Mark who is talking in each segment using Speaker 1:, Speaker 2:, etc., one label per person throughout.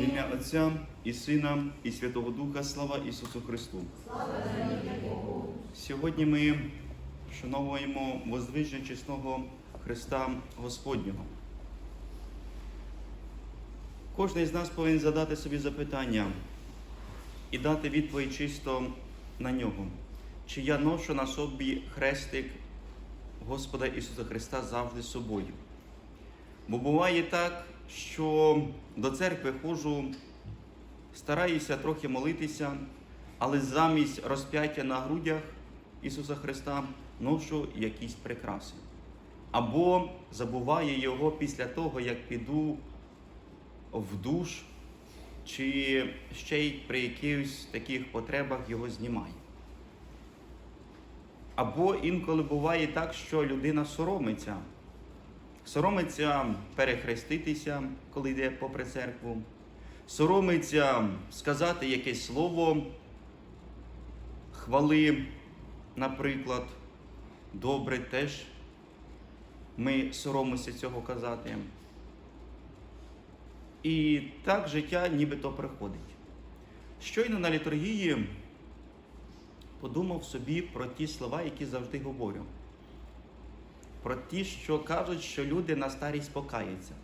Speaker 1: В ім'я Отця і Сина, і Святого Духа, слава Ісусу Христу. Сьогодні ми вшановуємо воздвиження чесного Христа Господнього. Кожен з нас повинен задати собі запитання і дати відповідь чисто на нього. Чи я ношу на собі хрестик Господа Ісуса Христа завжди собою? Бо буває так, що до церкви ходжу, стараюся трохи молитися, але замість розп'яття на грудях Ісуса Христа ношу якісь прикраси. Або забуваю його після того, як піду в душ, чи ще й при якихось таких потребах його знімаю. Або інколи буває так, що людина соромиться. Соромиться перехреститися, коли йде попри церкву, соромиться сказати якесь слово хвали, наприклад, добре теж ми соромимося цього казати. І так життя нібито приходить. Щойно на літургії подумав собі про ті слова, які завжди говорю про ті, що кажуть, що люди на старість покаються.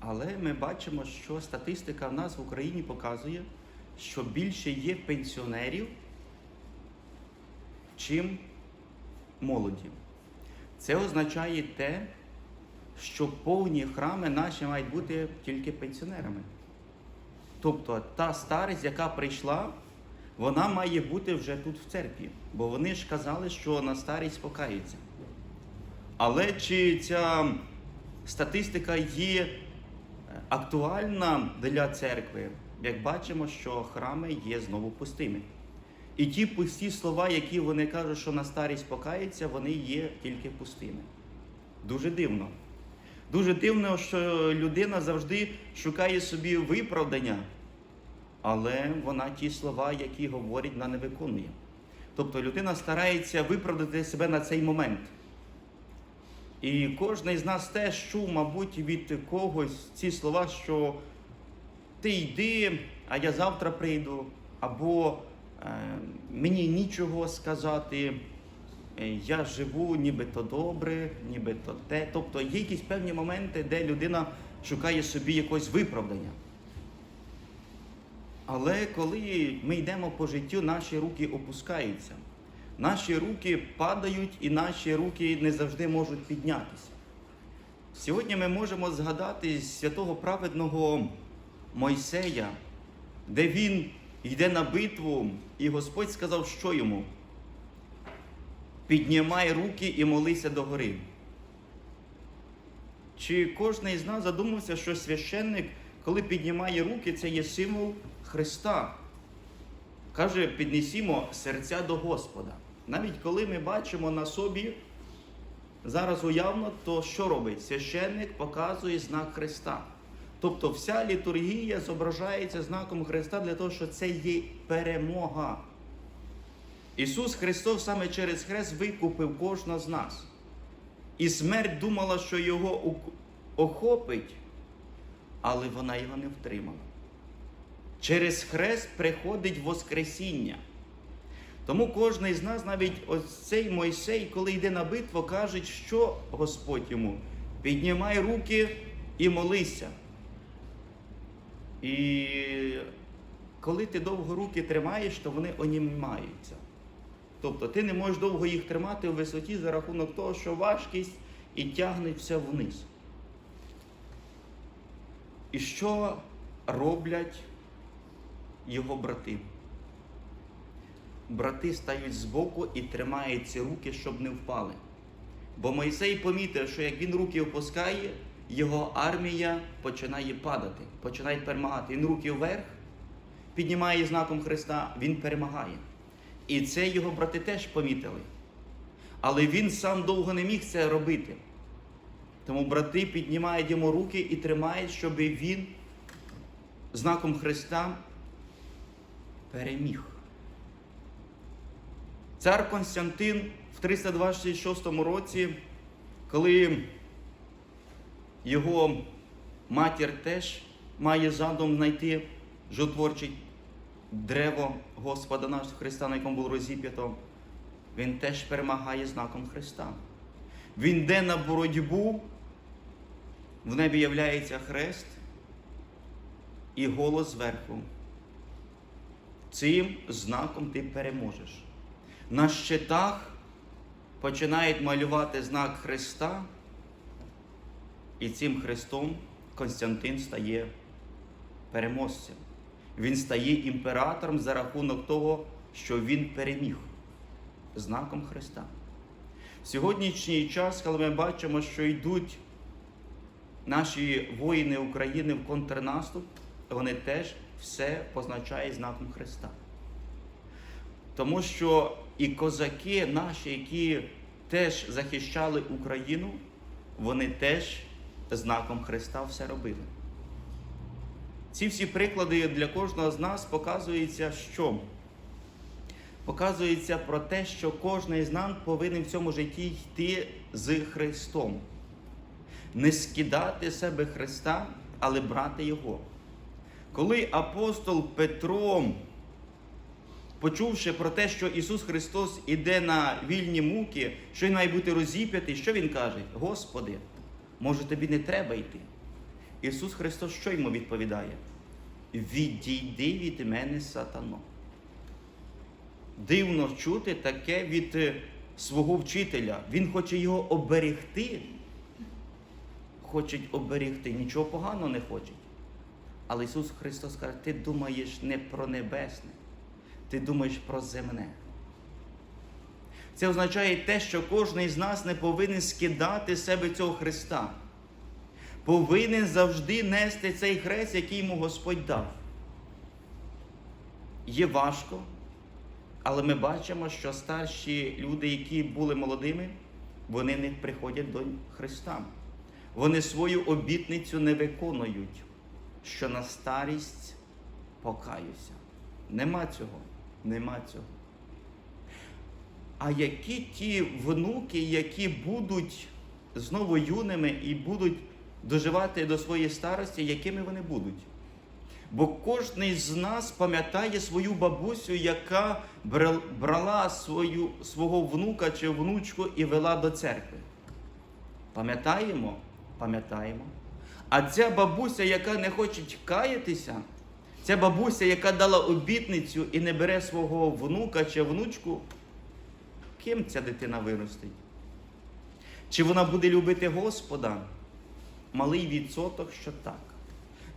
Speaker 1: Але ми бачимо, що статистика в нас в Україні показує, що більше є пенсіонерів, чим молоді. Це означає те, що повні храми наші мають бути тільки пенсіонерами. Тобто та старість, яка прийшла, вона має бути вже тут в церкві, бо вони ж казали, що на старість покаються. Але чи ця статистика є актуальна для церкви? Як бачимо, що храми є знову пустими. І ті пусті слова, які вони кажуть, що на старість покаються, вони є тільки пустими. Дуже дивно. Дуже дивно, що людина завжди шукає собі виправдання але вона ті слова, які говорить, вона не виконує. Тобто людина старається виправдати себе на цей момент. І кожен із нас теж чув, мабуть, від когось ці слова, що ти йди, а я завтра прийду, або е, мені нічого сказати, е, я живу нібито добре, нібито те. Тобто є якісь певні моменти, де людина шукає собі якось виправдання. Але коли ми йдемо по життю, наші руки опускаються, наші руки падають і наші руки не завжди можуть піднятися. Сьогодні ми можемо згадати святого праведного Мойсея, де він йде на битву, і Господь сказав, що йому? Піднімай руки і молися до гори. Чи кожен із нас задумався, що священник, коли піднімає руки, це є символ Христа. Каже, піднесімо серця до Господа. Навіть коли ми бачимо на собі зараз уявно, то що робить? Священник показує знак Христа. Тобто вся літургія зображається знаком Христа для того, що це є перемога. Ісус Христос саме через Хрест викупив кожного з нас. І смерть думала, що його охопить, але вона його не втримала. Через хрест приходить Воскресіння. Тому кожен із нас, навіть ось цей Мойсей, коли йде на битву, каже, що Господь йому піднімай руки і молися. І коли ти довго руки тримаєш, то вони онімаються. Тобто ти не можеш довго їх тримати у висоті за рахунок того, що важкість і тягне все вниз. І що роблять його брати? Брати стають збоку і тримають ці руки, щоб не впали. Бо Мойсей помітив, що як він руки опускає, його армія починає падати, починає перемагати. Він руки вверх, піднімає знаком Христа, він перемагає. І це його брати теж помітили. Але він сам довго не міг це робити. Тому брати піднімають йому руки і тримають, щоб він знаком Христа переміг. Цар Константин в 326 році, коли його матір теж має задум знайти жотворче древо Господа нашого Христа, на якому було розіп'ято. Він теж перемагає знаком Христа. Він йде на боротьбу, в небі являється хрест і голос зверху. Цим знаком ти переможеш. На щитах починають малювати знак Христа, і цим Христом Константин стає переможцем. Він стає імператором за рахунок того, що він переміг знаком Христа. В сьогоднішній час, коли ми бачимо, що йдуть наші воїни України в контрнаступ, вони теж все позначають знаком Христа. Тому що і козаки наші, які теж захищали Україну, вони теж знаком Христа все робили. Ці всі приклади для кожного з нас показується, що показується про те, що кожен з нас повинен в цьому житті йти з Христом. Не скидати себе Христа, але брати Його. Коли апостол Петро, почувши про те, що Ісус Христос іде на вільні муки, що Він має бути розіп'ятий, що Він каже? Господи, може тобі не треба йти? Ісус Христос що йому відповідає? Відійди від мене, сатано. Дивно чути таке від свого вчителя. Він хоче його оберегти. Хочуть оберегти, нічого поганого не хочуть. Але Ісус Христос каже, ти думаєш не про небесне, ти думаєш про земне. Це означає те, що кожен з нас не повинен скидати себе цього Христа. Повинен завжди нести цей хрест, який йому Господь дав. Є важко, але ми бачимо, що старші люди, які були молодими, вони не приходять до Христа. Вони свою обітницю не виконують, що на старість покаюся. Нема цього, нема цього. А які ті внуки, які будуть знову юними і будуть доживати до своєї старості, якими вони будуть? Бо кожен з нас пам'ятає свою бабусю, яка брала свою, свого внука чи внучку і вела до церкви. Пам'ятаємо? Пам'ятаємо. А ця бабуся, яка не хоче каятися, ця бабуся, яка дала обітницю і не бере свого внука чи внучку, ким ця дитина виростить? Чи вона буде любити Господа? Малий відсоток, що так.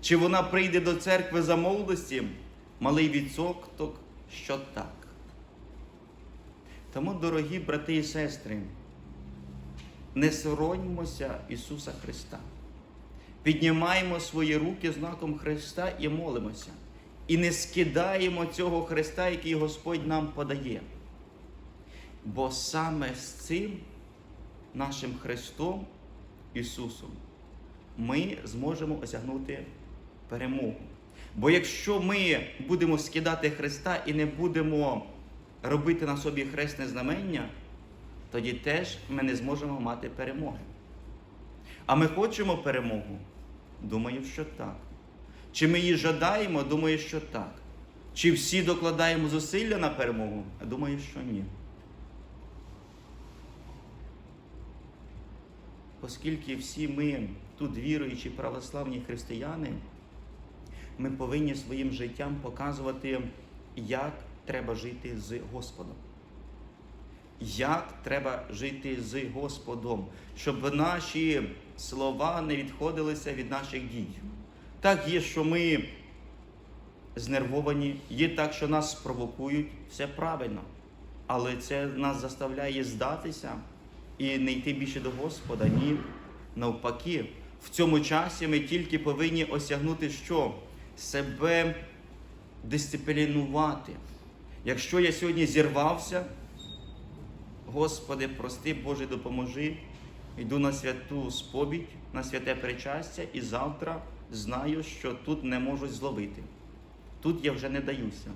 Speaker 1: Чи вона прийде до церкви за молодості? Малий відсоток, що так. Тому, дорогі брати і сестри, не соромімося Ісуса Христа. Піднімаємо свої руки знаком Христа і молимося. І не скидаємо цього Христа, який Господь нам подає. Бо саме з цим нашим Христом Ісусом ми зможемо осягнути перемогу. Бо якщо ми будемо скидати Христа і не будемо робити на собі хресне знамення, тоді теж ми не зможемо мати перемоги. А ми хочемо перемогу? Думаю, що так. Чи ми її жадаємо? Думаю, що так. Чи всі докладаємо зусилля на перемогу? Думаю, що ні. Оскільки всі ми тут віруючі православні християни, ми повинні своїм життям показувати, як треба жити з Господом. Як треба жити з Господом, щоб наші слова не відходилися від наших дій. Так є, що ми знервовані, є так, що нас спровокують, все правильно. Але це нас заставляє здатися і не йти більше до Господа. Ні, навпаки, в цьому часі ми тільки повинні осягнути що? Себе дисциплінувати. Якщо я сьогодні зірвався, Господи, прости, Боже, допоможи. Йду на святу сповідь, на святе причастя, і завтра знаю, що тут не можуть зловити. Тут я вже не даюся.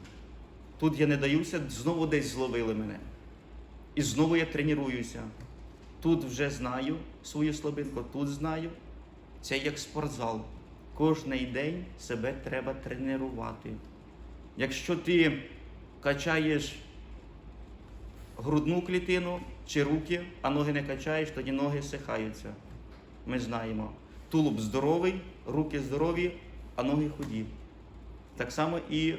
Speaker 1: Тут я не даюся, знову десь зловили мене. І знову я тренуюся. Тут вже знаю свою слабинку, тут знаю. Це як спортзал. кожний день себе треба тренувати. Якщо ти качаєш грудну клітину чи руки, а ноги не качаєш, тоді ноги сихаються. Ми знаємо. Тулуб здоровий, руки здорові, а ноги худі. Так само і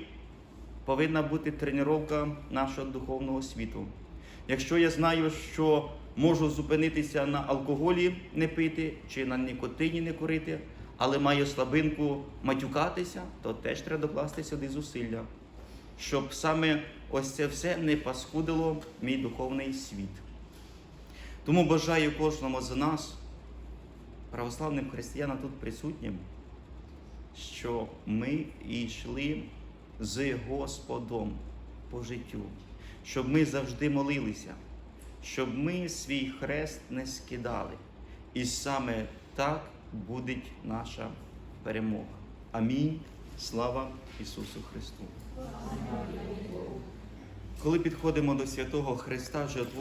Speaker 1: повинна бути тренування нашого духовного світу. Якщо я знаю, що можу зупинитися на алкоголі не пити чи на нікотині не курити, але маю слабинку матюкатися, то теж треба докласти сюди зусилля, щоб саме ось це все не паскудило мій духовний світ. Тому бажаю кожному з нас, православним християнам тут присутнім, що ми йшли з Господом по життю, щоб ми завжди молилися, щоб ми свій хрест не скидали. І саме так буде наша перемога. Амінь. Слава Ісусу Христу. Коли підходимо до святого Христа, жертву.